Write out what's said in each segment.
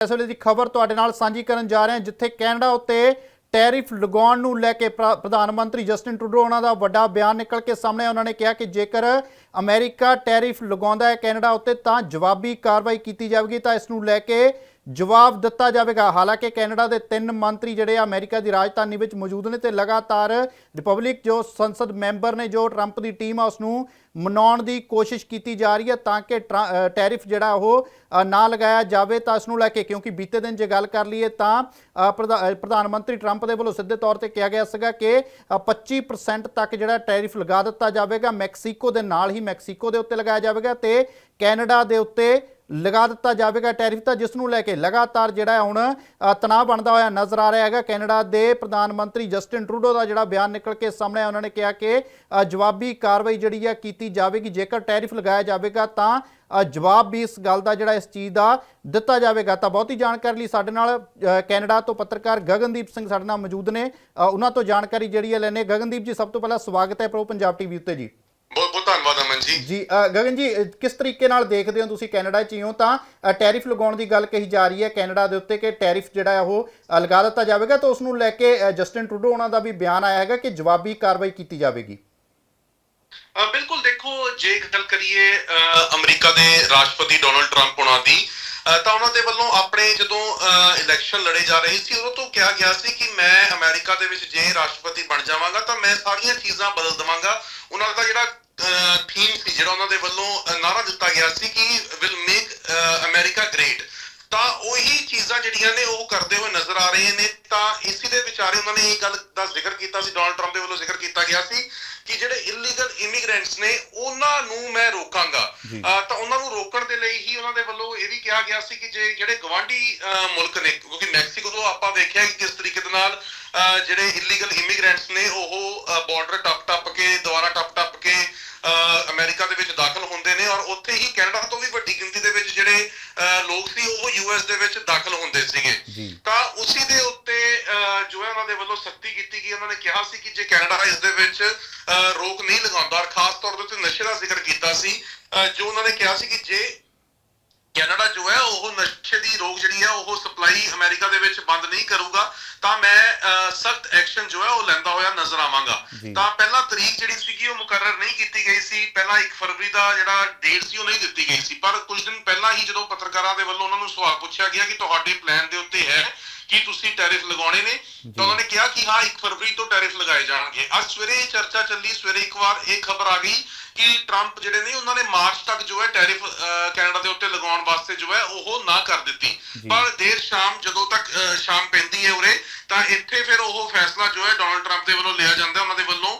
ਇਸ ਵੇਲੇ ਦੀ ਖਬਰ ਤੁਹਾਡੇ ਨਾਲ ਸਾਂਝੀ ਕਰਨ ਜਾ ਰਹੇ ਹਾਂ, ਜਿੱਥੇ ਕੈਨੇਡਾ ਉੱਤੇ ਟੈਰਿਫ ਲਗਾਉਣ ਨੂੰ ਲੈ ਕੇ ਪ੍ਰ- ਪ੍ਰਧਾਨ ਮੰਤਰੀ ਜਸਟਿਨ ਟਰੂਡੋ, ਉਹਨਾਂ ਦਾ ਵੱਡਾ ਬਿਆਨ ਨਿਕਲ ਕੇ ਸਾਹਮਣੇ ਉਹਨਾਂ ਨੇ ਕਿਹਾ ਕਿ ਜੇਕਰ ਅਮਰੀਕਾ ਟੈਰਿਫ ਲਗਾਉਂਦਾ ਹੈ ਕੈਨੇਡਾ ਉੱਤੇ, ਤਾਂ ਜਵਾਬੀ ਕਾਰਵਾਈ ਕੀਤੀ ਜਾਵੇਗੀ। ਤਾਂ ਇਸ ਨੂੰ ਲੈ ਕੇ ਜਵਾਬ ਦਿੱਤਾ ਜਾਵੇਗਾ। ਹਾਲਾਂਕਿ ਕੈਨੇਡਾ ਦੇ ਤਿੰਨ ਮੰਤਰੀ ਜਿਹੜੇ ਆ ਅਮਰੀਕਾ ਦੀ ਰਾਜਧਾਨੀ ਵਿੱਚ ਮੌਜੂਦ ਨੇ ਤੇ ਲਗਾਤਾਰ ਰਿਪਬਲਿਕ ਜੋ ਸੰਸਦ ਮੈਂਬਰ ਨੇ ਜੋ ਟਰੰਪ ਦੀ ਟੀਮ ਆ ਉਸ ਨੂੰ ਮਨਾਉਣ ਦੀ ਕੋਸ਼ਿਸ਼ ਕੀਤੀ ਜਾ ਰਹੀ ਹੈ ਤਾਂ ਕਿ ਟਰਾ- ਟੈਰਿਫ ਜਿਹੜਾ ਉਹ ਨਾ ਲਗਾਇਆ ਜਾਵੇ ਤਾਂ ਇਸ ਨੂੰ ਲੈ ਕੇ ਕਿਉਂਕਿ ਬੀਤੇ ਦਿਨ ਜੇ ਗੱਲ ਕਰ ਲਈਏ ਤਾਂ ਅ, ਪ੍ਰਧਾਨ ਮੰਤਰੀ ਟਰੰਪ ਦੇ ਵੱਲੋਂ ਸਿੱਧੇ ਤੌਰ ਤੇ ਕਿਹਾ ਗਿਆ ਸੀਗਾ ਕਿ ਅ, 25% ਤੱਕ ਜਿਹੜਾ ਟੈਰਿਫ ਲਗਾ ਦਿੱਤਾ ਜਾਵੇਗਾ। ਮੈਕਸੀਕੋ ਦੇ ਨਾਲ ਹੀ ਮੈਕਸੀਕੋ ਦੇ ਉੱਤੇ ਲਗਾਇਆ ਜਾਵੇਗਾ ਤੇ ਕੈਨੇਡਾ ਦੇ ਉੱਤੇ ਲਗਾ ਦਿੱਤਾ ਜਾਵੇਗਾ, ਟੈਰਿਫ ਤਾਂ ਜਿਸ ਨੂੰ ਲੈ ਕੇ ਲਗਾਤਾਰ ਜਿਹੜਾ ਹੁਣ ਤਣਾਅ ਬਣਦਾ ਹੋਇਆ ਨਜ਼ਰ ਆ ਰਿਹਾ ਹੈਗਾ। ਕੈਨੇਡਾ ਦੇ ਪ੍ਰਧਾਨ ਮੰਤਰੀ ਜਸਟਿਨ ਟਰੂਡੋ ਦਾ ਜਿਹੜਾ ਬਿਆਨ ਨਿਕਲ ਕੇ ਸਾਹਮਣੇ ਆਇਆ, ਉਹਨਾਂ ਨੇ ਕਿਹਾ ਕਿ ਜਵਾਬੀ ਕਾਰਵਾਈ ਜਿਹੜੀ ਹੈ ਕੀਤੀ ਜਾਵੇਗੀ। ਜੇਕਰ ਟੈਰਿਫ ਲਗਾਇਆ ਜਾਵੇਗਾ ਤਾਂ ਜਵਾਬ ਵੀ ਇਸ ਗੱਲ ਦਾ ਜਿਹੜਾ ਇਸ ਚੀਜ਼ ਦਾ ਦਿੱਤਾ ਜਾਵੇਗਾ। ਤਾਂ ਬਹੁਤੀ ਜਾਣਕਾਰੀ ਲਈ ਸਾਡੇ ਨਾਲ ਕੈਨੇਡਾ ਤੋਂ ਪੱਤਰਕਾਰ ਗਗਨਦੀਪ ਸਿੰਘ ਸਾਡੇ ਨਾਲ ਮੌਜੂਦ ਨੇ। ਉਹਨਾਂ ਤੋਂ ਜਾਣਕਾਰੀ ਜਿਹੜੀ ਹੈ ਲੈਣੇ ਗਗਨਦੀਪ ਜੀ, ਸਭ ਤੋਂ ਪਹਿਲਾਂ ਸਵਾਗਤ ਹੈ ਪ੍ਰੋ ਪੰਜਾਬ ਟੀਵੀ ਉੱਤੇ ਜੀ। ਬਹੁਤ ਬਹੁਤ ਧੰਨਵਾਦ ਅਮਨ ਜੀ? ਜੀ ਗਗਨ ਜੀ ਕਿਸ ਤਰੀਕੇ ਨਾਲ ਦੇਖਦੇ ਹੋ ਤੁਸੀਂ ਕੈਨੇਡਾ 'ਚ ਹੀ ਤਾਂ ਟੈਰਿਫ ਲਗਾਉਣ ਦੀ ਗੱਲ ਕਹੀ ਜਾ ਰਹੀ ਹੈ ਕੈਨੇਡਾ ਦੇ ਉੱਤੇ ਕਿ ਟੈਰਿਫ ਜਿਹੜਾ ਹੈ ਉਹ ਲਗਾ ਦਿੱਤਾ ਜਾਵੇਗਾ ਤਾਂ ਉਸ ਨੂੰ ਲੈ ਕੇ ਜਸਟਿਨ ਟਰੂਡੋ ਉਹਨਾਂ ਦਾ ਵੀ ਬਿਆਨ ਆਇਆ ਹੈਗਾ ਕਿ ਜਵਾਬੀ ਕਾਰਵਾਈ ਕੀਤੀ ਜਾਵੇਗੀ। ਬਿਲਕੁਲ ਦੇਖੋ ਜੇ ਗੱਲ ਕਰੀਏ ਅਮਰੀਕਾ ਦੇ ਰਾਸ਼ਟਰਪਤੀ ਡੋਨਲਡ ਟਰੰਪ ਉਹਨਾਂ ਦੀ ਤਾਂ ਉਹਨਾਂ ਦੇ ਵੱਲੋਂ ਆਪਣੇ ਜਦੋਂ ਇਲੈਕਸ਼ਨ ਲੜੇ ਜਾ ਰਹੇ ਸੀ ਉਦੋਂ ਤੋਂ ਕਿਹਾ ਗਿਆ ਸੀ ਕਿ ਮੈਂ ਅਮਰੀਕਾ ਦੇ ਵਿੱਚ ਜੇ ਰਾਸ਼ਟਰਪਤੀ ਬਣ ਜਾਵਾਂਗਾ ਤਾਂ ਮੈਂ ਸਾਰੀਆਂ ਚੀਜ਼ਾਂ ਬਦਲ ਦਵਾਂਗਾ। ਉਹਨਾਂ ਦਾ ਜਿਹੜਾ ਥੀਮ ਸੀ ਜਿਹੜਾ ਉਹਨਾਂ ਦੇ ਵੱਲੋਂ ਅ, ਨਾਅਰਾ ਦਿੱਤਾ ਗਿਆ ਸੀ ਕਿ ਵਿਲ ਮੇਕ ਅਮਰੀਕਾ ਗ੍ਰੇਟ ਤਾਂ ਉਹੀ ਚੀਜ਼ਾਂ ਜਿਹੜੀਆਂ ਨੇ ਉਹ ਕਰਦੇ ਹੋਏ ਨਜ਼ਰ ਆ ਰਹੇ ਨੇ। ਤਾਂ ਇਸੇ ਦੇ ਵਿਚਾਰੇ ਉਹਨਾਂ ਨੇ ਇਹ ਗੱਲ ਦਾ ਜ਼ਿਕਰ ਕੀਤਾ ਸੀ ਡੋਨਲਡ ਟਰੰਪ ਦੇ ਵੱਲੋਂ ਜ਼ਿਕਰ ਕੀਤਾ ਗਿਆ ਸੀ ਕਿ ਜਿਹੜੇ ਇਲੀਗਲ ਇਮੀਗ੍ਰੈਂਟਸ ਨੇ ਉਹਨਾਂ ਨੂੰ ਮੈਂ ਰੋਕਾਂਗਾ। ਤਾਂ ਉਹਨਾਂ ਨੂੰ ਰੋਕਣ ਦੇ ਲਈ ਹੀ ਉਹਨਾਂ ਦੇ ਵੱਲੋਂ ਇਹ ਵੀ ਕਿਹਾ ਗਿਆ ਸੀ ਕਿ ਜੇ ਜਿਹੜੇ ਗਵਾਂਢੀ ਮੁਲਕ ਨੇ ਕਿਉਂਕਿ ਮੈਕਸੀਕੋ ਤੋਂ ਆਪਾਂ ਵੇਖਿਆ ਕਿ ਕਿਸ ਤਰੀਕੇ ਦੇ ਨਾਲ ਜਿਹੜੇ ਇਲੀਗਲ ਇਮੀਗ੍ਰੈਂਟਸ ਨੇ ਉਹ ਬਾਰਡਰ ਟੱਪ ਟੱਪ ਕੇ ਦੁਆਰਾ ਟੱਪ ਟੱਪ ਕੇ ਅਮਰੀਕਾ ਦੇ ਵਿੱਚ ਦਾਖਲ ਹੁੰਦੇ ਨੇ ਔਰ ਉੱਥੇ ਹੀ ਕੈਨੇਡਾ ਤੋਂ ਵੀ ਵੱਡੀ ਗਿਣਤੀ ਦੇ ਵਿੱਚ ਜਿਹੜੇ ਲੋਕ ਸੀ ਉਹ ਯੂਐਸ ਦੇ ਵਿੱਚ ਦਾਖਲ ਹੁੰਦੇ ਸੀਗੇ। ਤਾਂ ਉਸੇ ਦੇ ਉੱਤੇ ਜੋ ਹੈ ਉਹਨਾਂ ਦੇ ਵੱਲੋਂ ਸਖਤੀ ਕੀਤੀ ਗਈ ਉਹਨਾਂ ਨੇ ਕਿਹਾ ਸੀ ਕਿ ਜੇ ਕੈਨੇਡਾ ਇਸ ਦੇ ਵਿੱਚ ਰੋਕ ਨਹੀਂ ਲਗਾਉਂਦਾ ਔਰ ਖਾਸ ਤੌਰ ਦੇ ਉੱਤੇ ਨਸ਼ੇ ਦਾ ਜ਼ਿਕਰ ਕੀਤਾ ਸੀ ਜੋ ਉਹਨਾਂ ਨੇ ਕਿਹਾ ਸੀ ਕਿ ਜੇ ਕੈਨੇਡਾ ਜੋ ਹੈ ਉਹ ਨਸ਼ੇ ਦੀ ਰੋਕ ਜਿਹੜੀ ਹੈ ਉਹ ਸਪਲਾਈ ਅਮਰੀਕਾ ਦੇ ਵਿੱਚ ਬੰਦ ਨਹੀਂ ਕਰੂਗਾ। ਤਾਂ ਮੈਂ ਸਖਤ ਐਕਸ਼ਨ ਜੋ ਹੈ ਉਹ ਲੈਂਦਾ ਹੋਇਆ ਨਜ਼ਰ ਆਵਾਂਗਾ। ਤਾਂ ਪਹਿਲਾਂ ਤਰੀਕ ਜਿਹੜੀ ਸੀਗੀ ਉਹ ਮੁਕਰਰ ਨਹੀਂ ਕੀਤੀ ਗਈ ਸੀ। ਪਹਿਲਾਂ 1 ਫਰਵਰੀ ਦਾ ਜਿਹੜਾ ਡੇਟ ਸੀ ਉਹ ਨਹੀਂ ਦਿੱਤੀ ਗਈ ਸੀ। ਪਰ ਕੁਝ ਦਿਨ ਪਹਿਲਾਂ ਹੀ ਜਦੋਂ ਪੱਤਰਕਾਰਾਂ ਦੇ ਵੱਲੋਂ ਉਹਨਾਂ ਨੂੰ ਸਵਾਲ ਪੁੱਛਿਆ ਗਿਆ ਕਿ ਤੁਹਾਡੇ ਪਲਾਨ ਦੇ ਉੱਤੇ ਹੈ ਕਿ ਤੁਸੀਂ ਟੈਰਿਫ ਲਗਾਉਣੇ ਨੇ? ਤਾਂ ਉਹਨਾਂ ਨੇ ਕਿਹਾ ਕਿ ਹਾਂ 1 ਫਰਵਰੀ ਤੋਂ ਟੈਰਿਫ ਲਗਾਏ ਜਾਣਗੇ। ਅੱਜ ਸਵੇਰੇ ਇਹ ਚਰਚਾ ਚੱਲੀ ਸਵੇਰੇ ਇੱਕ ਵਾਰ ਇਹ ਖਬਰ ਆ ਗਈ ਕਿ ਟਰੰਪ ਜਿਹੜੇ ਨੇ ਉਹਨਾਂ ਨੇ ਮਾਰਚ ਤੱਕ ਜੋ ਹੈ ਟੈਰਿਫ ਕੈਨੇਡਾ ਦੇ ਉੱਤੇ ਲਗਾਉਣ ਵਾਸਤੇ ਜੋ ਹੈ ਉਹ ਨਾ ਕਰ ਦਿੱਤੀ। ਪਰ ਦੇਰ ਸ਼ਾਮ ਜਦੋਂ ਤੱਕ ਸ਼ਾਮ ਪੈਂਦੀ ਹੈ ਉਰੇ ਤਾਂ ਇੱਥੇ ਫਿਰ ਉਹ ਫੈਸਲਾ ਜੋ ਹੈ ਡੋਨਲਡ ਟਰੰਪ ਦੇ ਵੱਲੋਂ ਲਿਆ ਜਾਂਦਾ ਉਹਨਾਂ ਦੇ ਵੱਲੋਂ।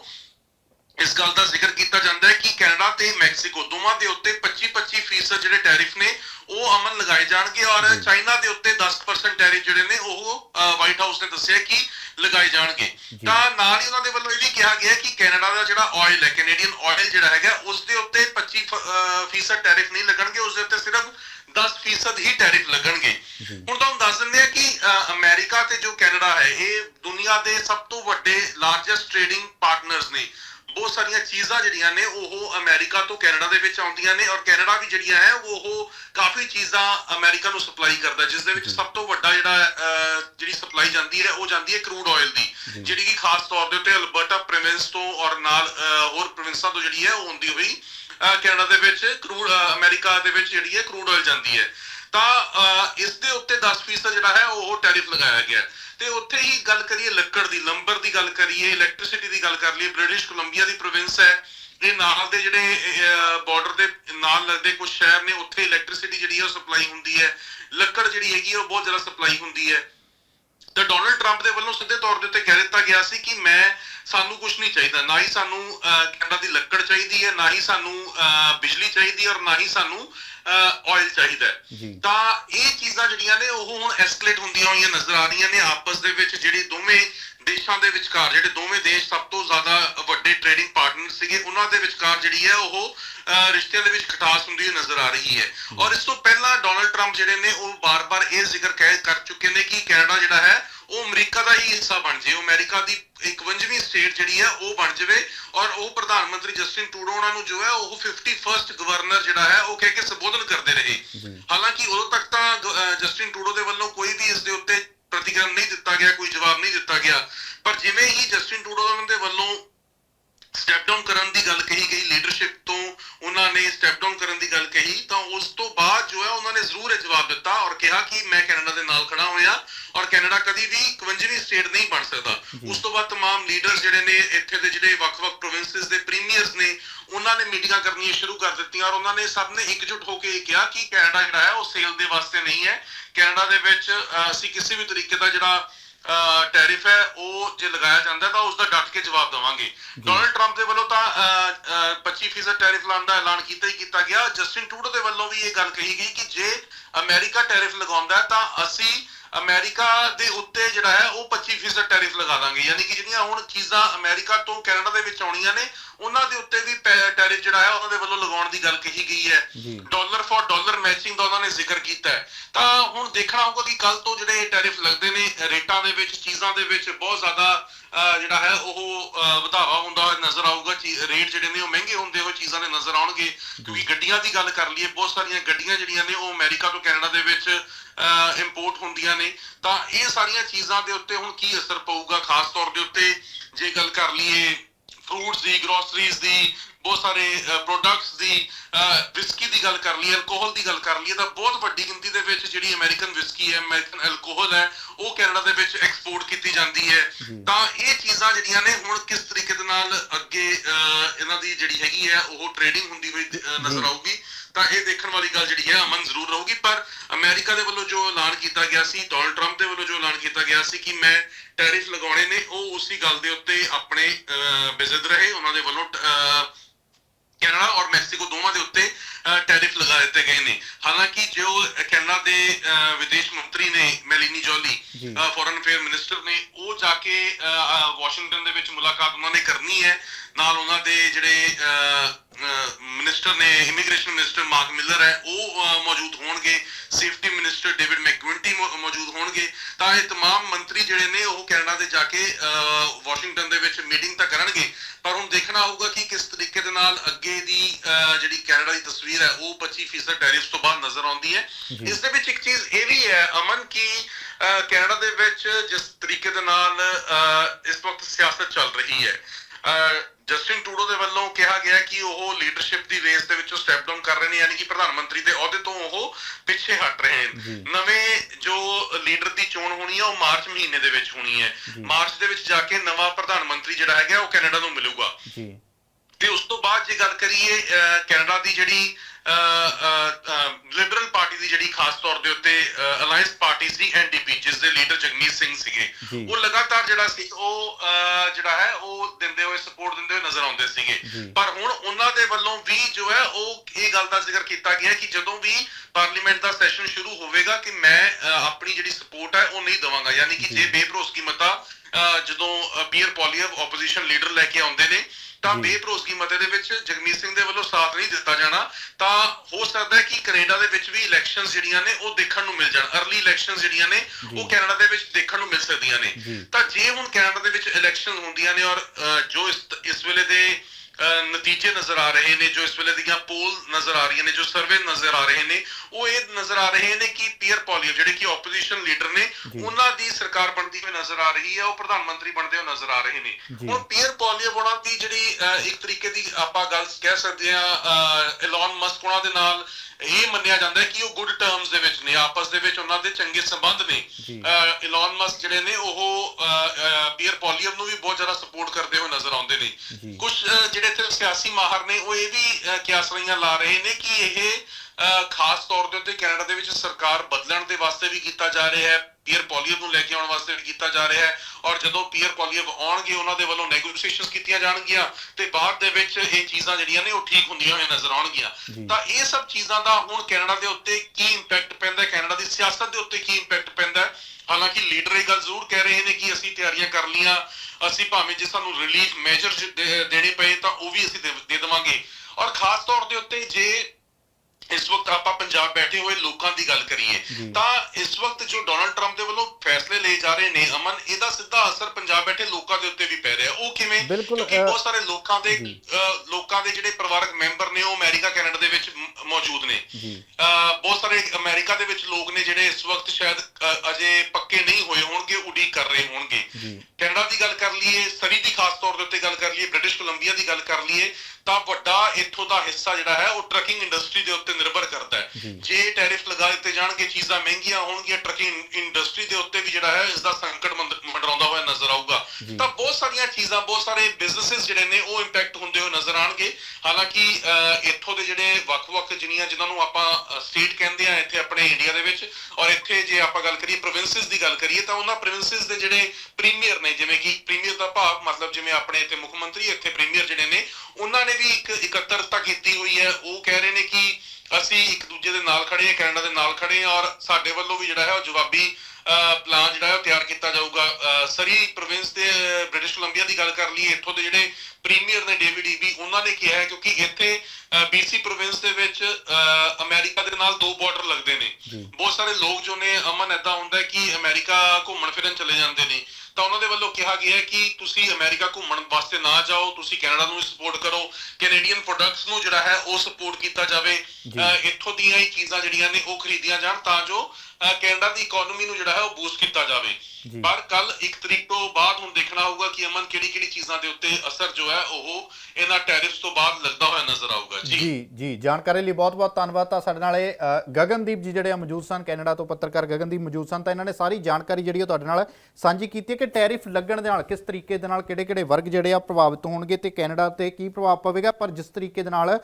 ਇਸ ਗੱਲ ਦਾ ਜ਼ਿਕਰ ਕੀਤਾ ਜਾਂਦਾ ਹੈ ਕਿ ਕੈਨੇਡਾ ਤੇ ਮੈਕਸੀਕੋ ਦੋਵਾਂ ਦੇ ਉੱਤੇ 25-25 ਫੀਸਦ ਜਿਹੜੇ ਟੈਰਿਫ ਨੇ ਉਹ ਅਮਨ ਲਗਾਏ ਜਾਣਗੇ ਔਰ। ਚਾਈਨਾ ਦੇ ਉੱਤੇ 10% ਟੈਰਿਫ ਜਿਹੜੇ ਨੇ ਉਹ ਵਾਈਟ ਹਾਊਸ ਨੇ ਦੱਸਿਆ ਕਿ ਲਗਾਏ ਜਾਣਗੇ। ਤਾਂ ਨਾਲ ਹੀ ਉਹਨਾਂ ਦੇ ਵੱਲੋਂ ਇਹ ਵੀ ਕਿਹਾ ਗਿਆ ਕਿ ਕੈਨੇਡਾ ਦਾ ਜਿਹੜਾ ਆਇਲ ਹੈ ਕੈਨੇਡੀਅਨ ਆਇਲ ਜਿਹੜਾ ਹੈਗਾ ਉਸ ਦੇ ਉੱਤੇ 25 ਫ- ਅਹ ਫੀਸਦ ਟੈਰਿਫ ਨਹੀਂ ਲੱਗਣਗੇ ਉਸ ਦੇ ਉੱਤੇ ਸਿਰਫ 10 ਫੀਸਦ ਹੀ ਟੈਰਿਫ ਲੱਗਣਗੇ। ਹੁਣ ਤੁਹਾਨੂੰ ਦੱਸ ਦਿੰਦੇ ਆ ਕਿ ਅਮਰੀਕਾ ਤੇ ਜੋ ਕੈਨੇਡਾ ਹੈ ਇਹ ਦੁਨੀਆ ਦੇ ਸਭ ਤੋਂ ਵੱਡੇ ਲਾਰਜੈਸਟ ਟ੍ਰੇਡਿੰਗ ਪਾਰਟਨਰਸ ਨੇ ਬਹੁਤ ਸਾਰੀਆਂ ਚੀਜ਼ਾਂ ਜਿਹੜੀਆਂ ਨੇ ਉਹ ਅਮਰੀਕਾ ਤੋਂ ਕੈਨੇਡਾ ਦੇ ਵਿੱਚ ਆਉਂਦੀਆਂ ਨੇ ਔਰ ਕੈਨੇਡਾ ਵੀ ਜਿਹੜੀਆਂ ਹੈ ਉਹ ਕਾਫੀ ਚੀਜ਼ਾਂ ਅਮਰੀਕਾ ਨੂੰ ਸਪਲਾਈ ਕਰਦਾ ਜਿਸ ਦੇ ਵਿੱਚ। ਸਭ ਤੋਂ ਵੱਡਾ ਜਿਹੜਾ ਜਿਹੜੀ ਸਪਲਾਈ ਜਾਂਦੀ ਹੈ ਉਹ ਜਾਂਦੀ ਹੈ ਕਰੂਡ ਆਇਲ ਦੀ। ਜਿਹੜੀ ਕਿ ਖਾਸ ਤੌਰ ਦੇ ਉੱਤੇ ਅਲਬਰਟਾ ਪ੍ਰੋਵਿੰਸ ਤੋਂ ਔਰ ਨਾਲ ਹੋਰ ਪ੍ਰੋਵਿੰਸਾਂ ਤੋਂ ਜਿਹੜੀ ਹੈ ਉਹ ਹੁੰਦੀ ਹੋਈ ਕੈਨੇਡਾ ਦੇ ਵਿੱਚ ਕਰੂਡ ਅਮਰੀਕਾ ਦੇ ਵਿੱਚ ਜਿਹੜੀ ਹੈ ਕਰੂਡ ਆਇਲ ਜਾਂਦੀ ਹੈ ਤਾਂ ਇਸ ਦੇ ਉੱਤੇ 10% ਜਿਹੜਾ ਹੈ ਉਹ ਟੈਰਿਫ ਲਗਾਇਆ ਗਿਆ ਹੈ। ਤੇ ਉੱਥੇ ਹੀ ਗੱਲ ਕਰੀਏ ਲੱਕੜ ਦੀ ਲੰਬਰ ਦੀ ਗੱਲ ਕਰੀਏ ਇਲੈਕਟ੍ਰਿਸਿਟੀ ਦੀ ਗੱਲ ਕਰ ਲਈਏ ਬ੍ਰਿਟਿਸ਼ ਕੋਲੰਬੀਆ ਦੀ ਪ੍ਰੋਵਿੰਸ ਹੈ। ਇਹ ਨਾਲ ਦੇ ਜਿਹੜੇ ਬਾਰਡਰ ਦੇ ਨਾਲ ਲੱਗਦੇ ਕੁਝ ਸ਼ਹਿਰ ਨੇ ਉੱਥੇ ਇਲੈਕਟ੍ਰਿਸਿਟੀ ਜਿਹੜੀ ਹੈ ਉਹ ਸਪਲਾਈ ਹੁੰਦੀ ਹੈ। ਲੱਕੜ ਜਿਹੜੀ ਹੈਗੀ ਹੈ ਉਹ ਬਹੁਤ ਜ਼ਿਆਦਾ ਸਪਲਾਈ ਹੁੰਦੀ ਹੈ। ਤਾਂ ਡੋਨਲਡ ਟਰੰਪ ਦੇ ਵੱਲੋਂ ਸਿੱਧੇ ਤੌਰ ਦੇ ਉੱਤੇ ਕਹਿ ਦਿੱਤਾ ਗਿਆ ਸੀ ਕਿ ਮੈਂ ਸਾਨੂੰ ਕੁਝ ਨਹੀਂ ਚਾਹੀਦਾ। ਨਾ ਹੀ ਸਾਨੂੰ ਅਹ, ਕੈਨੇਡਾ ਦੀ ਲੱਕੜ ਚਾਹੀਦੀ ਹੈ ਨਾ ਹੀ ਸਾਨੂੰ ਅਹ, ਬਿਜਲੀ ਚਾਹੀਦੀ ਹੈ ਔਰ ਨਾ ਹੀ ਸਾਨੂੰ ਆਇਲ ਚਾਹੀਦਾ ਤਾਂ ਇਹ ਚੀਜ਼ਾਂ ਜਿਹੜੀਆਂ ਨੇ ਉਹ ਹੁਣ ਐਸਕੇਲੇਟ ਹੁੰਦੀਆਂ ਹੋਈਆਂ ਨਜ਼ਰ ਆ ਰਹੀਆਂ ਨੇ ਆਪਸ ਦੇ ਵਿੱਚ ਜਿਹੜੀ ਦੋਵੇਂ ਦੇਸ਼ਾਂ ਦੇ ਵਿਚਕਾਰ ਜਿਹੜੇ ਦੋਵੇਂ ਦੇਸ਼ ਸਭ ਤੋਂ ਜ਼ਿਆਦਾ ਵੱਡੇ ਟ੍ਰੇਡਿੰਗ ਪਾਰਟਨਰ ਸੀਗੇ ਉਹਨਾਂ ਦੇ ਵਿਚਕਾਰ ਜਿਹੜੀ ਹੈ ਉਹ ਰਿਸ਼ਤਿਆਂ ਦੇ ਵਿੱਚ ਖਟਾਸ ਹੁੰਦੀ ਨਜ਼ਰ ਆ ਰਹੀ ਹੈ। ਔਰ ਇਸ ਤੋਂ ਪਹਿਲਾਂ ਡੋਨਲਡ ਟਰੰਪ ਜਿਹੜੇ ਨੇ ਉਹ ਬਾਰ-ਬਾਰ ਇਹ ਜ਼ਿਕਰ ਕਹਿ ਕਰ ਚੁੱਕੇ ਨੇ ਕਿ ਕੈਨੇਡਾ ਜਿਹੜਾ ਹੈ ਉਹ ਅਮਰੀਕਾ ਦਾ ਹੀ ਹਿੱਸਾ ਬਣ ਜੇ ਉਹ ਅਮਰੀਕਾ ਦੀ 51ਵੀਂ ਸਟੇਟ ਜਿਹੜੀ ਹੈ ਉਹ ਬਣ ਜਾਵੇ। ਔਰ ਉਹ ਪ੍ਰਧਾਨ ਮੰਤਰੀ ਜਸਟਿਨ ਟਰੂਡੋ ਉਹਨਾਂ ਨੂੰ ਜੋ ਹੈ ਉਹ 51st ਗਵਰਨਰ ਜਿਹੜਾ ਹੈ ਉਹ ਕਹਿ ਕੇ ਸੰਬੋਧਨ ਕਰਦੇ ਰਹੇ। ਹਾਲਾਂਕਿ ਉਦੋਂ ਤੱਕ ਤਾਂ ਜਸਟਿਨ ਟਰੂਡੋ ਦੇ ਵੱਲੋਂ ਕੋਈ ਵੀ ਇਸ ਦੇ ਉੱਤੇ ਪ੍ਰਤੀਕਰਮ ਨਹੀਂ ਦਿੱਤਾ ਗਿਆ ਕੋਈ ਜਵਾਬ ਨਹੀਂ ਦਿੱਤਾ ਗਿਆ। ਪਰ ਜਿਵੇਂ ਹੀ ਜਸਟਿਨ ਟਰੂਡੋ ਦੇ ਵੱਲੋਂ ਸਟੈਪ ਡਾਊਨ ਕਰਨ ਦੀ ਗੱਲ ਕਹੀ ਗਈ ਲੀਡਰਸ਼ਿਪ ਤੋਂ ਉਹਨਾਂ ਨੇ ਸਟੈਪ ਡਾਊਨ ਕਰਨ ਦੀ ਗੱਲ ਕਹੀ ਤਾਂ ਉਸ ਤੋਂ ਬਾਅਦ ਜੋ ਹੈ ਉਹਨਾਂ ਨੇ ਜ਼ਰੂਰ ਇਹ ਜਵਾਬ ਦਿੱਤਾ ਔਰ ਕਿਹਾ ਕਿ ਮੈਂ ਕੈਨੇਡਾ ਦੇ ਨਾਲ ਖੜਾ ਹੋਇਆ ਔਰ ਕੈਨੇਡਾ ਕਦੀ ਵੀ 51ਵੀਂ ਸਟੇਟ ਨਹੀਂ ਬਣ ਸਕਦਾ ਜੀ। ਉਸ ਤੋਂ ਬਾਅਦ तमाम ਲੀਡਰਸ ਜਿਹੜੇ ਨੇ ਇੱਥੇ ਦੇ ਜਿਹੜੇ ਵੱਖ-ਵੱਖ ਪ੍ਰੋਵਿੰਸਸ ਦੇ ਪ੍ਰੀਮੀਅਰਸ ਨੇ ਉਹਨਾਂ ਨੇ ਮੀਟਿੰਗਾਂ ਕਰਨੀਆਂ ਸ਼ੁਰੂ ਕਰ ਦਿੱਤੀਆਂ ਔਰ ਉਹਨਾਂ ਨੇ ਸਭ ਨੇ ਇਕਜੁੱਟ ਹੋ ਕੇ ਇਹ ਕਿਹਾ ਕਿ ਕੈਨੇਡਾ ਜਿਹੜਾ ਹੈ ਉਹ ਸੇਲ ਦੇ ਵਾਸਤੇ ਨਹੀਂ ਹੈ ਕੈਨੇਡਾ ਦੇ ਵਿੱਚ ਅਹ, ਅਸੀਂ ਕਿਸੇ ਵੀ ਤਰੀਕੇ ਦਾ ਜਿਹੜਾ ਟੈਰਿਫ ਹੈ ਉਹ ਜੇ ਲਗਾਇਆ ਜਾਂਦਾ ਤਾਂ ਉਸ ਦਾ ਡਟ ਕੇ ਜਵਾਬ ਦੇਵਾਂਗੇ। ਡੋਨਲਡ ਟਰੰਪ ਦੇ ਵੱਲੋਂ ਤਾਂ ਅਹ, ਅਹ, 25% ਟੈਰਿਫ ਲਾਉਣ ਦਾ ਐਲਾਨ ਕੀਤਾ ਹੀ ਕੀਤਾ ਗਿਆ। ਜਸਟਿਨ ਟਰੂਡੋ ਦੇ ਵੱਲੋਂ ਵੀ ਇਹ ਗੱਲ ਕਹੀ ਗਈ ਕਿ ਜੇ ਅਮਰੀਕਾ ਟੈਰਿਫ ਲਗਾਉਂਦਾ ਹੈ ਤਾਂ ਅਸੀਂ ਅਮਰੀਕਾ ਦੇ ਉੱਤੇ ਜਿਹੜਾ ਹੈ ਉਹ 25% ਟੈਰਿਫ ਲਗਾ ਦਾਂਗੇ। ਯਾਨੀ ਕਿ ਜਿਹੜੀਆਂ ਹੁਣ ਚੀਜ਼ਾਂ ਅਮਰੀਕਾ ਤੋਂ ਕੈਨੇਡਾ ਦੇ ਵਿੱਚ ਆਉਣੀਆਂ ਨੇ ਉਹਨਾਂ ਦੇ ਉੱਤੇ ਵੀ ਟੈਰਿਫ ਜਿਹੜਾ ਹੈ ਉਹਨਾਂ ਦੇ ਵੱਲੋਂ ਲਗਾਉਣ ਦੀ ਗੱਲ ਕਹੀ ਗਈ ਹੈ। ਫॉर ਡਾਲਰ ਮੈਚਿੰਗ ਦਾ ਉਹਨਾਂ ਨੇ ਜ਼ਿਕਰ ਕੀਤਾ ਹੈ। ਤਾਂ ਹੁਣ ਦੇਖਣਾ ਹੋਊਗਾ ਕਿ ਕੱਲ ਤੋਂ ਜਿਹੜੇ ਟੈਰਿਫ ਲੱਗਦੇ ਨੇ, ਰੇਟਾਂ ਦੇ ਵਿੱਚ, ਚੀਜ਼ਾਂ ਦੇ ਵਿੱਚ ਬਹੁਤ ਜ਼ਿਆਦਾ ਜਿਹੜਾ ਹੈ ਉਹ ਵਧਾਵਾ ਹੁੰਦਾ ਹੋਇਆ ਨਜ਼ਰ ਆਊਗਾ। ਰੇਟ ਜਿਹੜੇ ਨੇ ਉਹ ਮਹਿੰਗੇ ਹੁੰਦੇ ਹੋਏ ਚੀਜ਼ਾਂ ਦੇ ਨਜ਼ਰ ਆਉਣਗੇ। ਕਿਉਂਕਿ ਗੱਡੀਆਂ ਦੀ ਗੱਲ ਕਰ ਲਈਏ, ਬਹੁਤ ਸਾਰੀਆਂ ਗੱਡੀਆਂ ਜਿਹੜੀਆਂ ਨੇ ਉਹ ਅਮਰੀਕਾ ਤੋਂ ਕੈਨੇਡਾ ਦੇ ਵਿੱਚ ਇੰਪੋਰਟ ਹੁੰਦੀਆਂ ਨੇ। ਤਾਂ ਇਹ ਸਾਰੀਆਂ ਚੀਜ਼ਾਂ ਦੇ ਉੱਤੇ ਹੁਣ ਕੀ ਅਸਰ ਪਊਗਾ? ਖਾਸ ਤੌਰ ਦੇ ਉੱਤੇ ਜੇ ਗੱਲ ਕਰ ਲਈਏ ਫਰੂਟਸ ਦੀ ਗਰੋਸਰੀਜ਼ ਦੀ ਬਹੁਤ ਸਾਰੇ ਪ੍ਰੋਡਕਟਸ ਦੀ ਵਿਸਕੀ ਦੀ ਗੱਲ ਕਰ ਲਈਏ ਅਲਕੋਹਲ ਦੀ ਗੱਲ ਕਰ ਲਈਏ ਤਾਂ ਬਹੁਤ ਵੱਡੀ ਗਿਣਤੀ ਦੇ ਵਿੱਚ ਜਿਹੜੀ ਅਮਰੀਕਨ ਵਿਸਕੀ ਹੈ ਅਮਰੀਕਨ ਅਲਕੋਹਲ ਹੈ ਉਹ ਕੈਨੇਡਾ ਦੇ ਵਿੱਚ ਐਕਸਪੋਰਟ ਕੀਤੀ ਜਾਂਦੀ ਹੈ। ਤਾਂ ਇਹ ਚੀਜ਼ਾਂ ਜਿਹੜੀਆਂ ਨੇ ਹੁਣ ਕਿਸ ਤਰੀਕੇ ਦੇ ਨਾਲ ਅੱਗੇ ਇਹਨਾਂ ਦੀ ਜਿਹੜੀ ਹੈਗੀ ਹੈ ਉਹ ਟ੍ਰੇਡਿੰਗ ਹੁੰਦੀ ਹੋਈ ਨਜ਼ਰ। ਆਊਗੀ ਤਾਂ ਇਹ ਦੇਖਣ ਵਾਲੀ ਗੱਲ ਜਿਹੜੀ ਹੈ ਅਮਨ ਜ਼ਰੂਰ ਰਹੂਗੀ ਪਰ ਅਮਰੀਕਾ ਦੇ ਵੱਲੋਂ ਜੋ ਐਲਾਨ ਕੀਤਾ ਗਿਆ ਸੀ ਡੋਨਲਡ ਟਰੰਪ ਦੇ ਵੱਲੋਂ ਜੋ ਐਲਾਨ ਕੀਤਾ ਗਿਆ ਸੀ ਕਿ ਮੈਂ ਟੈਰਿਫ ਲਗਾਉਣੇ ਨੇ ਉਹ ਉਸੇ ਗੱਲ ਦੇ ਉੱਤੇ ਆਪਣੇ ਬਿਜ਼ਦ ਰਹੇ ਉਹਨਾਂ ਦੇ ਵੱਲੋਂ ਕੈਨੇਡਾ ਔਰ ਮੈਕਸੀਕੋ ਦੋਵਾਂ ਦੇ ਉੱਤੇ ਟੈਰਿਫ ਲਗਾ ਦਿੱਤੇ ਗਏ ਨੇ ਹਾਲਾਂਕਿ ਜੋ ਕੈਨੇਡਾ ਦੇ ਵਿਦੇਸ਼ ਮੰਤਰੀ ਨੇ Melanie Joly. Foreign affair minister ਨੇ ਉਹ ਜਾ ਕੇ ਵਾਸ਼ਿੰਗਟਨ ਦੇ ਵਿੱਚ ਮੁਲਾਕਾਤ ਉਹਨਾਂ ਨੇ ਕਰਨੀ ਹੈ ਨਾਲ ਉਹਨਾਂ ਦੇ ਜਿਹੜੇ ਮਿਨਿਸਟਰ ਨੇ ਇਮੀਗ੍ਰੇਸ਼ਨ ਮਿਨਿਸਟਰ ਮਾਰਕ ਮਿਲਰ ਹੈ ਉਹ ਅਹ, ਮੌਜੂਦ ਹੋਣਗੇ ਸੇਫਟੀ ਮਿਨਿਸਟਰ ਡੇਵਿਡ ਮੈਕਵਿੰਟੀ ਮੌ- ਮੌਜੂਦ ਹੋਣਗੇ ਤਾਂ ਇਹ तमाम ਮੰਤਰੀ ਜਿਹੜੇ ਨੇ ਉਹ ਕੈਨੇਡਾ ਦੇ ਜਾ ਕੇ ਅਹ, ਵਾਸ਼ਿੰਗਟਨ ਦੇ ਵਿੱਚ ਮੀਟਿੰਗ ਤਾਂ ਕਰਨਗੇ ਪਰ ਹੁਣ ਦੇਖਣਾ ਹੋਊਗਾ ਕਿ ਕਿਸ ਤਰੀਕੇ ਦੇ ਨਾਲ ਅੱਗੇ ਦੀ ਅਹ, ਜਿਹੜੀ ਕੈਨੇਡਾ ਦੀ ਤਸਵੀਰ ਹੈ ਉਹ 25% ਟੈਰਿਫ ਤੋਂ ਬਾਅਦ ਨਜ਼ਰ ਆਉਂਦੀ ਹੈ ਜੀ। ਇਸ ਦੇ ਵਿੱਚ ਇੱਕ ਚੀਜ਼ ਇਹ ਵੀ ਹੈ ਅਮਨ ਕਿ ਅਹ, ਕੈਨੇਡਾ ਦੇ ਵਿੱਚ ਜਿਸ ਤਰੀਕੇ ਦੇ ਨਾਲ ਅਹ, ਇਸ ਵਕਤ ਸਿਆਸਤ ਚੱਲ ਰਹੀ ਹੈ ਅਹ, ਜਸਟਿਨ ਟਰੂਡੋ ਦੇ ਵੱਲੋਂ ਕਿਹਾ ਗਿਆ ਕਿ ਉਹ ਲੀਡਰਸ਼ਿਪ ਦੀ ਰੇਸ ਦੇ ਵਿੱਚੋਂ ਸਟੈਪ ਡਾਊਨ ਕਰ ਰਹੇ ਨੇ ਯਾਨੀ ਕਿ ਪ੍ਰਧਾਨ ਮੰਤਰੀ ਦੇ ਅਹੁਦੇ ਤੋਂ ਉਹ ਪਿੱਛੇ ਹਟ ਰਹੇ। ਨੇ ਨਵੇਂ ਜੋ ਲੀਡਰ ਦੀ ਚੋਣ ਹੋਣੀ ਹੈ ਉਹ ਮਾਰਚ ਮਹੀਨੇ ਦੇ ਵਿੱਚ ਹੋਣੀ ਹੈ। ਮਾਰਚ ਦੇ ਵਿੱਚ ਜਾ ਕੇ ਨਵਾਂ ਪ੍ਰਧਾਨ ਮੰਤਰੀ ਜਿਹੜਾ ਹੈਗਾ ਉਹ ਕੈਨੇਡਾ ਨੂੰ ਮਿਲੂਗਾ ਜੀ ਤੇ ਉਸ ਤੋਂ ਬਾਅਦ ਜੇ ਗੱਲ ਕਰੀਏ ਕੈਨੇਡਾ ਦੀ ਜਿਹੜੀ ਲਿਬਰਲ ਪਾਰਟੀ ਦੀ ਜਿਹੜੀ ਖਾਸ ਤੌਰ ਦੇ ਉੱਤੇ ਅਲਾਈਅੰਸ ਪਾਰਟੀ ਸੀ ਐਨਡੀਪੀ ਜਿਸ ਦੇ ਲੀਡਰ ਜਗਮੀਤ ਸਿੰਘ ਸੀਗੇ। ਉਹ ਲਗਾਤਾਰ ਜਿਹੜਾ ਸੀ ਉਹ ਜਿਹੜਾ ਹੈ ਉਹ ਦਿੰਦੇ ਹੋਏ ਸਪੋਰਟ ਦਿੰਦੇ ਹੋਏ ਨਜ਼ਰ ਆਉਂਦੇ ਸੀਗੇ। ਪਰ ਹੁਣ ਉਹਨਾਂ ਦੇ ਵੱਲੋਂ ਵੀ ਜੋ ਹੈ ਉਹ ਇਹ ਗੱਲ ਦਾ ਜ਼ਿਕਰ ਕੀਤਾ ਗਿਆ ਕਿ ਜਦੋਂ ਵੀ ਪਾਰਲੀਮੈਂਟ ਦਾ ਸੈਸ਼ਨ ਸ਼ੁਰੂ ਹੋਵੇਗਾ ਕਿ ਮੈਂ ਆਪਣੀ ਜਿਹੜੀ ਸਪੋਰਟ ਹੈ ਉਹ ਨਹੀਂ ਦਵਾਂਗਾ ਯਾਨੀ ਕਿ ਜੇ ਬੇਭਰੋਸਗੀ ਮਤਾ ਜਦੋਂ ਪੀਅਰ ਪੋਲੀਅਰ ਆਪੋਜੀਸ਼ਨ ਲੀਡਰ ਲੈ ਕੇ ਆਉਂਦੇ ਨੇ ਤਾਂ। ਬੇਭਰੋਸਗੀ ਮਤੇ ਦੇ ਵਿੱਚ ਜਗਮੀਤ ਸਿੰਘ ਦੇ ਵੱਲੋਂ ਸਾਥ ਨਹੀਂ ਦਿੱਤਾ ਜਾਣਾ ਤਾਂ ਹੋ ਸਕਦਾ ਹੈ ਕਿ ਕੈਨੇਡਾ ਦੇ ਵਿੱਚ ਵੀ ਇਲੈਕਸ਼ਨਸ ਜਿਹੜੀਆਂ ਨੇ ਉਹ ਦੇਖਣ ਨੂੰ ਮਿਲ ਜਾਣ अर्ਲੀ ਇਲੈਕਸ਼ਨਸ ਜਿਹੜੀਆਂ ਨੇ। ਉਹ ਕੈਨੇਡਾ ਦੇ ਵਿੱਚ ਦੇਖਣ ਨੂੰ ਮਿਲ ਸਕਦੀਆਂ ਨੇ। ਤਾਂ ਜੇ ਹੁਣ ਕੈਨੇਡਾ ਦੇ ਵਿੱਚ ਇਲੈਕਸ਼ਨ ਹੁੰਦੀਆਂ ਨੇ ਔਰ ਜੋ ਇਸ ਇਸ ਵੇਲੇ ਦੇ ਨਤੀਜੇ ਨਜ਼ਰ ਆ ਰਹੇ ਨੇ ਜੋ ਇਸ ਵੇਲੇ ਦੀਆਂ ਪੋਲ ਨਜ਼ਰ ਆ ਰਹੀਆਂ ਨੇ ਜੋ ਸਰਵੇ ਨਜ਼ਰ ਆ ਰਹੇ ਨੇ ਉਹ ਇਹ ਨਜ਼ਰ ਆ ਰਹੇ ਨੇ ਕਿ ਪੀਅਰ ਪੋਲੀਅਰ ਜਿਹੜੇ ਕਿ ਆਪੋਜੀਸ਼ਨ ਲੀਡਰ ਨੇ। ਉਹਨਾਂ ਦੀ ਸਰਕਾਰ ਬਣਦੀ ਹੋਈ ਨਜ਼ਰ ਆ ਰਹੀ ਹੈ ਉਹ ਪ੍ਰਧਾਨ ਮੰਤਰੀ ਬਣਦੇ ਹੋਏ ਨਜ਼ਰ ਆ ਰਹੇ ਨੇ। ਹੁਣ ਪੀਅਰ ਪੋਲੀਅਰ ਉਹਨਾਂ ਦੀ ਜਿਹੜੀ ਇੱਕ ਤਰੀਕੇ ਦੀ ਆਪਾਂ ਗੱਲ ਕਹਿ ਸਕਦੇ ਆ ਐਲਨ ਮਸਕ ਉਹਨਾਂ ਦੇ ਨਾਲ ਇਹ ਮੰਨਿਆ ਜਾਂਦਾ ਹੈ ਕਿ ਉਹ ਗੁੱਡ ਟਰਮਸ ਦੇ ਵਿੱਚ ਨੇ ਆਪਸ ਦੇ ਵਿੱਚ ਉਹਨਾਂ ਦੇ ਚੰਗੇ ਸੰਬੰਧ ਨੇ। ਇਲਨ ਮਸਕ ਜਿਹੜੇ ਨੇ ਉਹ ਪੀਅਰ ਪੋਲੀਅਰ ਨੂੰ ਵੀ ਬਹੁਤ ਜ਼ਿਆਦਾ ਸਪੋਰਟ ਕਰਦੇ ਹੋਏ ਨਜ਼ਰ ਆਉਂਦੇ ਨੇ। ਕੁਝ ਜਿਹੜੇ ਇੱਥੇ ਸਿਆਸੀ ਮਾਹਰ ਨੇ ਉਹ ਇਹ ਵੀ ਅਹ, ਕਿਆਸਰੀਆਂ ਲਾ ਰਹੇ ਨੇ ਕਿ ਇਹ ਖਾਸ ਤੌਰ ਦੇ ਉੱਤੇ ਕੈਨੇਡਾ ਦੇ ਵਿੱਚ ਸਰਕਾਰ ਬਦਲਣ ਦੇ ਵਾਸਤੇ ਵੀ ਕੀਤਾ ਜਾ ਰਿਹਾ ਹੈ ਪੀਅਰ ਪੋਲੀਅਰ ਨੂੰ ਲੈ ਕੇ ਆਉਣ ਵਾਸਤੇ ਵੀ ਕੀਤਾ ਜਾ ਰਿਹਾ ਹੈ ਔਰ ਜਦੋਂ ਪੀਅਰ ਪੋਲੀਅਰ ਆਉਣਗੇ ਉਹਨਾਂ ਦੇ ਵੱਲੋਂ ਨੈਗੋਸ਼ੀਏਸ਼ਨਸ ਕੀਤੀਆਂ ਜਾਣਗੀਆਂ ਤੇ ਬਾਅਦ ਦੇ ਵਿੱਚ ਇਹ ਚੀਜ਼ਾਂ ਜਿਹੜੀਆਂ ਨੇ ਉਹ ਠੀਕ ਹੁੰਦੀਆਂ ਹੋਈਆਂ ਨਜ਼ਰ ਆਉਣਗੀਆਂ। ਤਾਂ ਇਹ ਸਭ ਚੀਜ਼ਾਂ ਦਾ ਹੁਣ ਕੈਨੇਡਾ ਦੇ ਉੱਤੇ ਕੀ ਇੰਪੈਕਟ ਪੈਂਦਾ ਹੈ ਕੈਨੇਡਾ ਦੀ ਸਿਆਸਤ ਦੇ ਉੱਤੇ ਕੀ ਇੰਪੈਕਟ ਪੈਂਦਾ ਹੈ? ਹਾਲਾਂਕਿ ਲੀਡਰ ਇਹ ਗੱਲ ਜ਼ਰੂਰ ਕਹਿ ਰਹੇ ਨੇ ਕਿ ਅਸੀਂ ਤਿਆਰੀਆਂ ਕਰ ਲੀਆਂ ਅਸੀਂ ਭਾਵੇਂ ਜੇ ਸਾਨੂੰ ਰਿਲੀਫ ਮੇਜਰ ਦੇਣੇ ਪਏ ਤਾਂ ਉਹ ਵੀ ਅਸੀਂ ਦੇ ਦੇਵਾਂਗੇ। ਔਰ ਖਾਸ ਤੌਰ ਦੇ ਉੱਤੇ ਜੇ ਇਸ ਵਕਤ ਆਪਾਂ ਪੰਜਾਬ ਬੈਠੇ ਹੋਏ ਲੋਕਾਂ ਦੀ ਗੱਲ ਕਰੀਏ ਤਾਂ ਇਸ ਵਕਤ ਜੋ ਡੋਨਲਡ ਟਰੰਪ ਦੇ ਵੱਲੋਂ ਫੈਸਲੇ ਲਏ ਜਾ ਰਹੇ ਨੇ ਅਮਨ ਇਹਦਾ ਸਿੱਧਾ ਅਸਰ ਪੰਜਾਬ ਬੈਠੇ ਲੋਕਾਂ ਦੇ ਉੱਤੇ ਵੀ ਪੈ ਰਿਹਾ। ਉਹ ਕਿਵੇਂ? ਕਿਉਂਕਿ ਬਹੁਤ ਸਾਰੇ ਲੋਕਾਂ ਦੇ ਲੋਕਾਂ ਦੇ ਜਿਹੜੇ ਪਰਿਵਾਰਕ ਮੈਂਬਰ ਨੇ ਉਹ ਅਮਰੀਕਾ ਕੈਨੇਡਾ ਦੇ ਵਿੱਚ ਮੌਜੂਦ ਨੇ। ਬਹੁਤ ਸਾਰੇ ਅਮਰੀਕਾ ਦੇ ਵਿੱਚ ਲੋਕ ਨੇ ਜਿਹੜੇ ਇਸ ਵਕਤ ਸ਼ਾਇਦ ਅਜੇ ਪੱਕੇ ਨਹੀਂ ਹੋਏ ਹੋਣਗੇ ਉਡੀਕ ਕਰ ਰਹੇ ਹੋਣਗੇ। ਕੈਨੇਡਾ ਦੀ ਗੱਲ ਕਰ ਲਈਏ ਸਰੀ ਦੀ ਖਾਸ ਤੌਰ ਦੇ ਉੱਤੇ ਗੱਲ ਕਰ ਲਈਏ ਬ੍ਰਿਟਿਸ਼ ਕੋਲੰਬੀਆ ਦੀ ਗੱਲ ਕਰ ਲਈਏ ਤਾਂ ਵੱਡਾ ਇੱਥੋਂ ਦਾ ਹਿੱਸਾ ਜਿਹੜਾ ਹੈ ਉਹ ਟਰਕਿੰਗ ਇੰਡਸਟਰੀ ਦੇ ਉੱਤੇ ਨਿਰਭਰ ਕਰਦਾ ਹੈ ਜੀ। ਟੈਰਿਫ ਲਗਾ ਦਿੱਤੇ ਜਾਣਗੇ ਚੀਜ਼ਾਂ ਮਹਿੰਗੀਆਂ ਹੋਣਗੀਆਂ ਟਰਕਿੰਗ ਇੰਡਸਟਰੀ ਦੇ ਉੱਤੇ ਵੀ ਜਿਹੜਾ ਹੈ ਇਸ ਦਾ ਸੰਕਟ ਮੰਡਰਾਉਂਦਾ ਹੋਇਆ ਨਜ਼ਰ ਆਊਗਾ। ਤਾਂ ਬਹੁਤ ਸਾਰੀਆਂ ਚੀਜ਼ਾਂ, ਬਹੁਤ ਸਾਰੇ ਬਿਜ਼ਨੈਸਸ ਜਿਹੜੇ ਨੇ, ਉਹ ਇੰਪੈਕਟ ਹੁੰਦੇ ਹੋਏ ਨਜ਼ਰ ਆਣਗੇ ਹਾਲਾਂਕਿ ਇੱਥੋਂ ਦੇ ਜਿਹੜੇ ਵੱਖ-ਵੱਖ ਜਿਹੜੀਆਂ ਜਿਨ੍ਹਾਂ ਨੂੰ ਆਪਾਂ ਸਟੇਟ ਕਹਿੰਦੇ ਆ ਇੱਥੇ ਆਪਣੇ ਇੰਡੀਆ ਦੇ ਵਿੱਚ, ਔਰ ਇੱਥੇ ਜੇ ਆਪਾਂ ਗੱਲ ਕਰੀਏ ਪ੍ਰੋਵਿੰਸਸ ਦੀ ਗੱਲ ਕਰੀਏ, ਤਾਂ ਉਹਨਾਂ ਪ੍ਰੋਵਿੰਸਸ ਦੇ ਜਿਹੜੇ ਪ੍ਰੀਮੀਅਰ ਨੇ, ਜਿਵੇਂ ਕਿ ਪ੍ਰੀਮੀਅਰ ਦਾ ਭਾਵ, ਮਤਲਬ ਜਿਵੇਂ ਆਪਣੇ ਇੱਥੇ ਮੁੱਖ ਮੰਤਰੀ, ਇੱਥੇ ਪ੍ਰੀਮੀਅਰ ਜਿਹੜੇ ਨੇ, ਉਹਨਾਂ ਨੇ ਵੀ ਇੱਕ ਇਕੱਤਰਤਾ ਕੀਤੀ ਹੋਈ ਹੈ। ਉਹ ਕਹਿ ਰਹੇ ਨੇ ਕਿ ਅਸੀਂ ਇੱਕ ਦੂਜੇ ਦੇ ਨਾਲ ਖੜੇ ਹਾਂ, ਕੈਨੇਡਾ ਦੇ ਨਾਲ ਖੜੇ ਹਾਂ, ਔਰ ਸਾਡੇ ਵੱਲੋਂ ਵੀ ਜਿਹੜਾ ਹੈ ਉਹ ਜਵਾਬੀ ਪਲਾਨ ਜਿਹੜਾ ਹੈ ਉਹ ਤਿਆਰ ਕੀਤਾ ਜਾਊਗਾ। ਸਰੀ ਪ੍ਰੋਵਿੰਸ ਦੇ ਬ੍ਰਿਟਿਸ਼ ਕੋਲੰਬੀਆ ਦੀ ਗੱਲ ਕਰ ਲਈਏ ਇੱਥੋਂ ਦੇ ਜਿਹੜੇ ਪ੍ਰੀਮੀਅਰ ਨੇ ਡੇਵਿਡ ਈਬੀ ਉਹਨਾਂ ਨੇ ਕਿਹਾ ਹੈ ਕਿਉਂਕਿ ਇੱਥੇ ਬੀਸੀ ਪ੍ਰੋਵਿੰਸ ਦੇ ਵਿੱਚ ਅਮਰੀਕਾ ਦੇ ਨਾਲ ਦੋ ਬਾਰਡਰ ਲੱਗਦੇ ਨੇ। ਬਹੁਤ ਸਾਰੇ ਲੋਕ ਜੋ ਨੇ ਅਮਨ ਏਦਾਂ ਹੁੰਦਾ ਕਿ ਅਮਰੀਕਾ ਘੁੰਮਣ ਫਿਰਨ ਚਲੇ ਜਾਂਦੇ ਨੇ। ਤਾਂ ਉਹਨਾਂ ਦੇ ਵੱਲੋਂ ਕਿਹਾ ਗਿਆ ਹੈ ਕਿ ਤੁਸੀਂ ਅਮਰੀਕਾ ਘੁੰਮਣ ਵਾਸਤੇ ਨਾ ਜਾਓ ਤੁਸੀਂ ਕੈਨੇਡਾ ਨੂੰ ਸਪੋਰਟ ਕਰੋ। ਕੈਨੇਡੀਅਨ ਪ੍ਰੋਡਕਟਸ ਨੂੰ ਜਿਹੜਾ ਹੈ ਉਹ ਸਪੋਰਟ ਕੀਤਾ ਜਾਵੇ। ਇੱਥੋਂ ਦੀਆਂ ਹੀ ਚੀਜ਼ਾਂ ਜਿਹੜੀਆਂ ਨੇ ਉਹ ਖਰੀਦੀਆਂ ਜਾਣ ਤਾਂ ਜੋ ਕੈਨੇਡਾ ਦੀ ਇਕਨੋਮੀ ਨੂੰ ਜਿਹੜਾ ਹੈ ਉਹ ਬੂਸਟ ਕੀਤਾ ਜਾਵੇ। ਪਰ ਕੱਲ 1 ਤਰੀਕ ਤੋਂ ਬਾਅਦ ਹੁਣ ਦੇਖਣਾ ਹੋਊਗਾ ਕਿ ਅਮਨ ਕਿਹੜੀ ਕਿਹੜੀ ਚੀਜ਼ਾਂ ਦੇ ਉੱਤੇ ਅਸਰ ਜੋ ਹੈ ਉਹ ਇਹਨਾਂ ਟੈਰਿਫਸ ਤੋਂ ਬਾਅਦ ਲੱਗਦਾ ਹੋਇਆ ਨਜ਼ਰ ਆਊਗਾ। ਜੀ। ਜੀ ਜੀ ਜਾਣਕਾਰੀ ਲਈ ਬਹੁਤ-ਬਹੁਤ ਧੰਨਵਾਦ। ਤਾਂ ਸਾਡੇ ਨਾਲ ਇਹ ਗਗਨਦੀਪ ਜੀ ਜਿਹੜੇ ਆ ਮੌਜੂਦ ਸਨ ਕੈਨੇਡਾ ਤੋਂ ਪੱਤਰਕਾਰ ਗਗਨਦੀਪ ਮੌਜੂਦ ਸਨ ਤਾਂ ਇਹਨਾਂ ਨੇ ਸਾਰੀ ਜਾਣਕਾਰੀ ਜਿਹੜੀ ਉਹ ਤੁਹਾਡੇ ਨਾਲ ਸਾਂਝੀ ਕੀਤੀ ਹੈ ਕਿ ਟੈਰਿਫ ਲੱਗਣ ਦੇ ਨਾਲ ਕਿਸ ਤਰੀਕੇ ਦੇ ਨਾਲ ਕਿਹੜੇ-ਕਿਹੜੇ ਵਰਗ ਜਿਹੜੇ ਆ ਪ੍ਰਭਾਵਿਤ ਹੋਣਗੇ ਤੇ ਕੈਨੇਡਾ ਤੇ ਕੀ ਪ੍ਰਭਾਵ ਪਵੇਗਾ। ਪਰ ਜਿਸ ਤਰੀਕੇ ਦੇ ਨਾਲ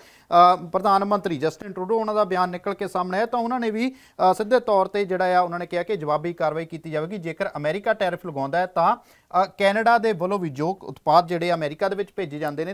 ਪ੍ਰਧਾਨ ਮੰਤਰੀ ਜਸਟਿਨ ਟਰੂਡੋ ਉਹਨਾਂ ਦਾ ਬਿਆਨ ਨਿਕਲ ਕੇ ਸਾਹਮਣੇ ਆਇਆ ਤਾਂ ਉਹਨਾਂ ਨੇ ਵੀ ਸਿੱਧੇ ਤੌਰ ਤੇ ਜਿਹੜਾ ਆ, ਉਹਨਾਂ ਨੇ ਕਿਹਾ ਕਿ ਜਵਾਬੀ ਕਾਰਵਾਈ ਕੀਤੀ ਜਾਵੇਗੀ। ਜੇਕਰ ਅਮਰੀਕਾ ਟੈਰਿਫ ਲਗਾਉਂਦਾ ਹੈ ਤਾਂ ਕੈਨੇਡਾ ਦੇ ਵੱਲੋਂ ਵੀ ਜੋ ਉਤਪਾਦ ਜਿਹੜੇ ਅਮਰੀਕਾ ਦੇ ਵਿੱਚ ਭੇਜੇ ਜਾਂਦੇ ਨੇ